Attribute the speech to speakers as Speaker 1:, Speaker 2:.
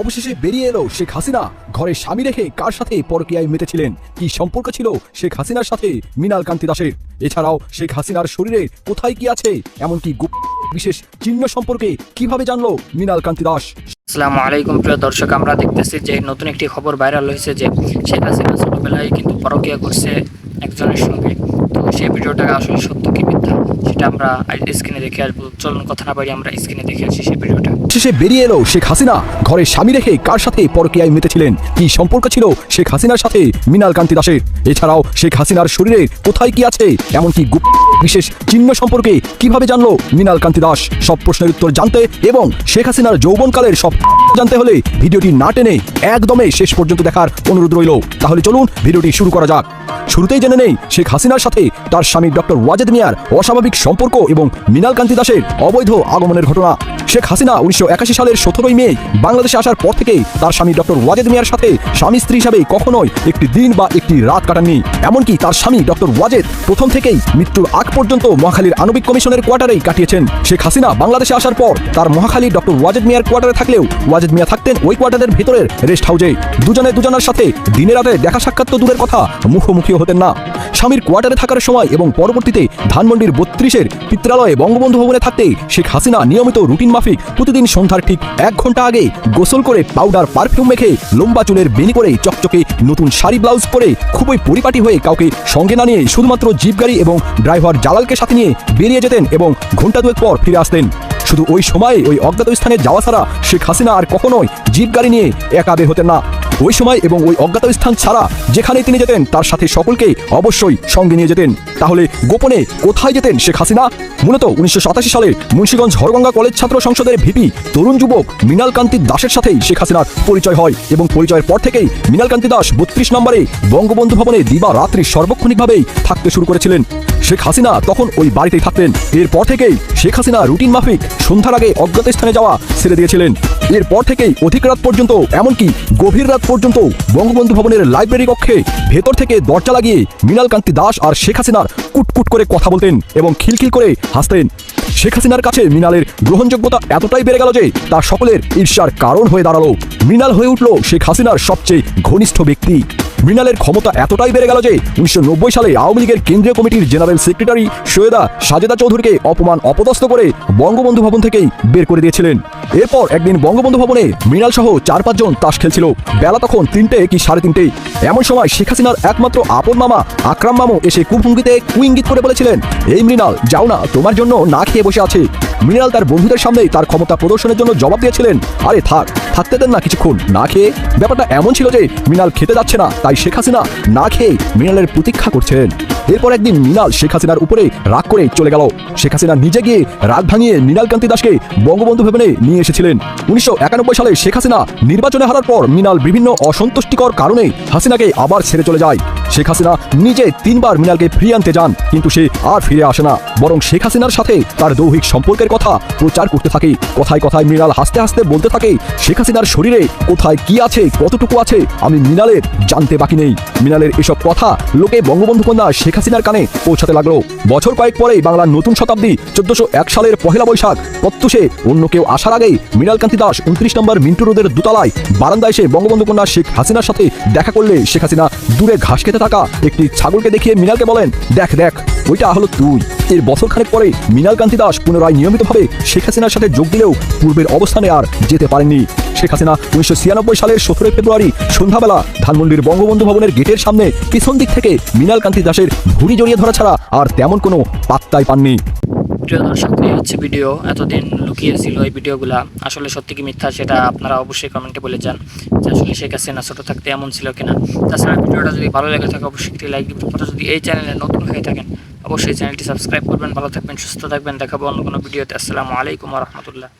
Speaker 1: অবশেষে বেরিয়ে এলো শেখ হাসিনা। ঘরে স্বামী রেখে কার সাথে পরকিয়ায় মেতেছিলেন? কি সম্পর্ক ছিল শেখ হাসিনার সাথে? মৃণাল কান্তি দাসের। এছাড়াও শেখ হাসিনার শরীরে কোথায় কি আছে? এমনকি বিশেষ চিহ্ন সম্পর্কে কীভাবে জানলো মৃণাল কান্তি দাস?
Speaker 2: আসসালামু আলাইকুম, প্রিয় দর্শক, আমরা দেখতেছি যে নতুন একটি খবর ভাইরাল হয়েছে যে শেখ হাসিনা ছোটবেলায় কিন্তু পরকীয়া করছে একজনের সঙ্গে। তো সেই ভিডিওটা আসলে সত্য কি সেটা আমরা স্ক্রিনে দেখে আসব। চলুন, কথা না বাড়ি আমরা স্ক্রিনে দেখে আসি সেই ভিডিওটা।
Speaker 1: শেষে বেরিয়ে এলো শেখ হাসিনা। ঘরে স্বামী রেখে কার সাথে পরকীয়ায় মেতেছিলেন? কি সম্পর্ক ছিল শেখ হাসিনার সাথে? মৃণাল কান্তি দাসের। এছাড়াও শেখ হাসিনার শরীরে কোথায় কি আছে? এমনকি গুপ্ত বিশেষ চিহ্ন সম্পর্কে কীভাবে জানলো মৃণাল কান্তি দাস? সব প্রশ্নের উত্তর জানতে এবং শেখ হাসিনার যৌবনকালের সব জানতে হলে ভিডিওটি না টেনে একদমে শেষ পর্যন্ত দেখার অনুরোধ রইল। তাহলে চলুন ভিডিওটি শুরু করা যাক। শুরুতেই জেনে নেই শেখ হাসিনার সাথে তার স্বামী ডক্টর ওয়াজেদ মিয়ার অস্বাভাবিক সম্পর্ক এবং মৃণাল কান্তি দাসের অবৈধ আগমনের ঘটনা। শেখ হাসিনা উনিশশো একাশি সালের সতেরোই মে বাংলাদেশে আসার পর থেকেই তার স্বামী ডক্টর ওয়াজেদ মিয়ার সাথে স্বামী স্ত্রী হিসাবে কখনোই একটি দিন বা একটি রাত কাটাননি। এমনকি তার স্বামী ডক্টর ওয়াজেদ প্রথম থেকেই মৃত্যুর আগ পর্যন্ত মহাখালীর আণবিক কমিশনের কোয়ার্টারেই কাটিয়েছেন। শেখ হাসিনা বাংলাদেশে আসার পর তার মহাখালী ডক্টর ওয়াজেদ মিয়ার কোয়ার্টারে থাকলেও ওয়াজেদ মিয়া থাকতেন ওই কোয়ার্টারের ভেতরের রেস্ট হাউসে। দুজনে দুজনের সাথে দিনে রাতে দেখা সাক্ষাৎ তো দূরের কথা মুখোমুখিও হতেন না। স্বামীর কোয়ার্টারে থাকার সময় এবং পরবর্তীতে ধানমন্ডির বত্রিশের পিত্রালয়ে বঙ্গবন্ধু ভবনে থাকতে শেখ হাসিনা নিয়মিত রুটিন মাফিক প্রতিদিন সন্ধ্যার ঠিক এক ঘণ্টা আগে গোসল করে পাউডার, পারফিউম মেখে লম্বা চুলের বেনি করে চকচকে নতুন শাড়ি, ব্লাউজ পরে খুবই পরিপাটি হয়ে কাউকে সঙ্গে না নিয়ে শুধুমাত্র জিপ গাড়ি এবং ড্রাইভার জালালকে সাথে নিয়ে বেরিয়ে যেতেন এবং ঘণ্টা দুয়েক পর ফিরে আসতেন। শুধু ওই সময়ে ওই অজ্ঞাত স্থানে যাওয়া ছাড়া শেখ হাসিনা আর কখনোই জিপ গাড়ি নিয়ে একা বের হতেন না। ওই সময় এবং ওই অজ্ঞাত স্থান ছাড়া যেখানে তিনি যেতেন, তার সাথে সকলকে অবশ্যই সঙ্গে নিয়ে যেতেন। তাহলে গোপনে কোথায় যেতেন শেখ হাসিনা? মূলত উনিশশো সাতাশি সালে মুন্সিগঞ্জ হরগঙ্গা কলেজ ছাত্র সংসদের ভিপি তরুণ যুবক মৃণাল কান্তি দাসের সাথেই শেখ হাসিনার পরিচয় হয় এবং পরিচয়ের পর থেকেই মৃণাল কান্তি দাস বত্রিশ নম্বরে বঙ্গবন্ধু ভবনে দিবা রাত্রি সর্বক্ষণিকভাবেই থাকতে শুরু করেছিলেন। শেখ হাসিনা তখন ওই বাড়িতেই থাকতেন। এরপর থেকেই শেখ হাসিনা রুটিন মাফিক সন্ধ্যার আগে অজ্ঞাত স্থানে যাওয়া ছেড়ে দিয়েছিলেন। এরপর থেকেই অধিক রাত পর্যন্ত, এমনকি গভীর রাত পর্যন্ত বঙ্গবন্ধু ভবনের লাইব্রেরি কক্ষে ভেতর থেকে দরজা লাগিয়ে মৃণাল কান্তি দাস আর শেখ হাসিনার কুটকুট করে কথা বলতেন এবং খিলখিল করে হাসতেন। শেখ হাসিনার কাছে মৃণালের গ্রহণযোগ্যতা এতটাই বেড়ে গেল যে তা সকলের ঈর্ষার কারণ হয়ে দাঁড়াল। মৃণাল হয়ে উঠল শেখ হাসিনার সবচেয়ে ঘনিষ্ঠ ব্যক্তি। মৃণালের ক্ষমতা এতটাই বেড়ে গেল যে উনিশশো নব্বই সালে আওয়ামী লীগের কেন্দ্রীয় কমিটির জেনারেল সেক্রেটারি সৈয়দা সাজেদা চৌধুরীকে অপমান, অপদস্থ করে বঙ্গবন্ধু ভবন থেকেই বের করে দিয়েছিলেন। এরপর একদিন বঙ্গবন্ধু ভবনে মৃণাল সহ চার পাঁচজন তাস খেলছিল। বেলা তখন তিনটে কি সাড়ে তিনটে। এমন সময় শেখ হাসিনার একমাত্র আপন মামা আকরাম মামু এসে কুভঙ্গিতে কুইঙ্গিত করে বলেছিলেন, এই মৃণাল, যাও না, তোমার জন্য না খেয়ে বসে আছে। মৃণাল তার বন্ধুদের সামনেই তার ক্ষমতা প্রদর্শনের জন্য জবাব দিয়েছিলেন। আরে থাক, থাকতে দেন না কিছুক্ষণ। না খেয়ে ব্যাপারটা এমন ছিল যে মৃণাল খেতে যাচ্ছে না, তাই শেখ হাসিনা না খেয়ে মৃণালের প্রতীক্ষা করছেন। এরপর একদিন মৃণাল শেখ হাসিনার উপরে রাগ করে চলে গেল। শেখ হাসিনা নিজে গিয়ে রাগ ভাঙিয়ে মৃণাল কান্তি দাসকে বঙ্গবন্ধু ভবনে নিয়ে এসেছিলেন। উনিশশো একানব্বই সালে শেখ হাসিনা নির্বাচনে হারার পর মৃণাল বিভিন্ন অসন্তুষ্টিকর কারণে হাসিনাকে আবার ছেড়ে চলে যায়। শেখ হাসিনা নিজে তিনবার মৃণালকে ফিরিয়ে আনতে যান, কিন্তু সে আর ফিরে আসে না। বরং শেখ হাসিনার সাথে তার দৈহিক সম্পর্কের কথা প্রচার করতে থাকে। কথায় কথায় মৃণাল হাসতে হাসতে বলতে থাকে, শেখ হাসিনার শরীরে কোথায় কি আছে, কতটুকু আছে, আমি মৃণালের জানতে বাকি নেই। মৃণালের এসব কথা লোকে বঙ্গবন্ধু কন্যা শেখ হাসিনার কানে পৌঁছাতে লাগল। বছর কয়েক পরেই বাংলার নতুন শতাব্দী, চোদ্দশো এক সালের পহেলা বৈশাখ, প্রত্যুষে অন্য কেউ আসার আগেই মৃণাল কান্তি দাস উনত্রিশ নম্বর মিন্টু রোডের দোতলায় বারান্দায় এসে বঙ্গবন্ধু কন্যা শেখ হাসিনার সাথে দেখা করলে শেখ হাসিনা দূরে ঘাস খেতে থাকা একটি ছাগলকে দেখিয়ে মৃণালকে বলেন, দেখ দেখ, ওইটা হলো তুই। এর বছর খানেক পরে মৃণাল কান্তি দাস পুনরায় নিয়মিতভাবে শেখ হাসিনার সাথে যোগ দিলেও পূর্বের অবস্থানে আর যেতে পারেননি। শেখ হাসিনা উনিশশো ছিয়ানব্বই সালের সতেরোই ফেব্রুয়ারি সন্ধ্যাবেলা ধানমন্ডির বঙ্গবন্ধু ভবনের গেটের সামনে পিছন দিক থেকে মৃণাল কান্তি দাসের ভুড়ি জড়িয়ে ধরা ছাড়া আর তেমন কোনো পাত্তাই পাননি।
Speaker 2: প্রিয় দর্শক, এই হচ্ছে ভিডিও। এতদিন লুকিয়ে ছিল এই ভিডিওগুলা। আসলে সত্যি কি মিথ্যা সেটা আপনারা অবশ্যই কমেন্টে বলে যান যে আসলে শেখ হাসিনা ছোটো থাকতে এমন ছিল কিনা। তাছাড়া ভিডিওটা যদি ভালো লেগে থাকে, অবশ্যই একটি লাইক দিবেন। পরে যদি এই চ্যানেলে নতুন হয়ে থাকেন, অবশ্যই চ্যানেলটি সাবস্ক্রাইব করবেন। ভালো থাকবেন, সুস্থ থাকবেন। দেখাবো অন্য কোনো ভিডিওতে। আসসালামু আলাইকুম রহমতুল্লাহ।